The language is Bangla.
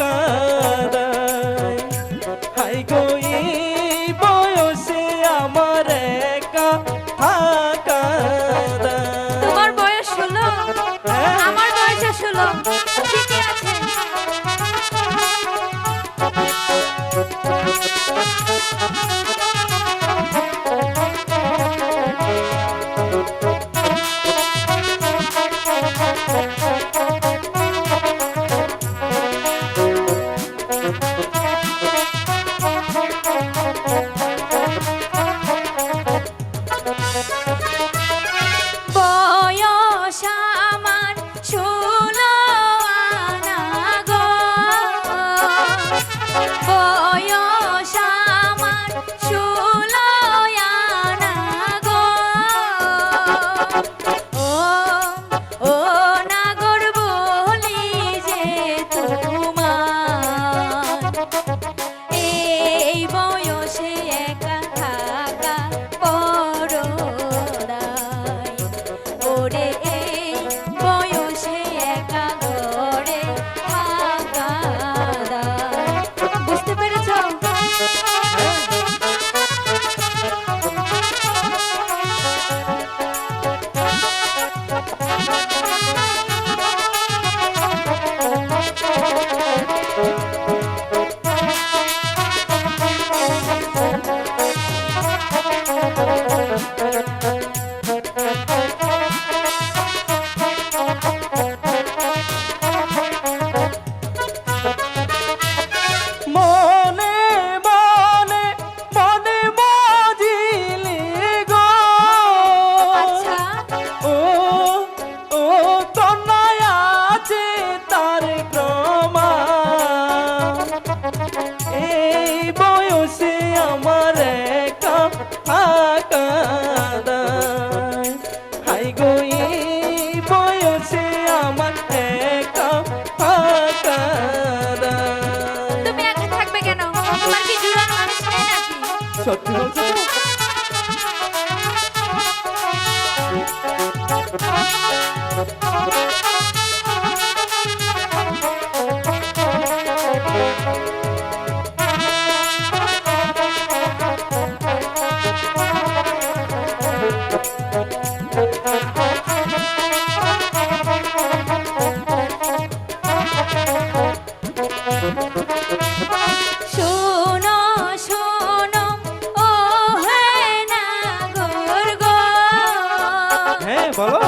কারায় হাই গই বয়সে আমার একা থাকারায় তোমার বয়স ষোলো হ্যাঁ। আমার বয়স ষোলো 셔틀 falou?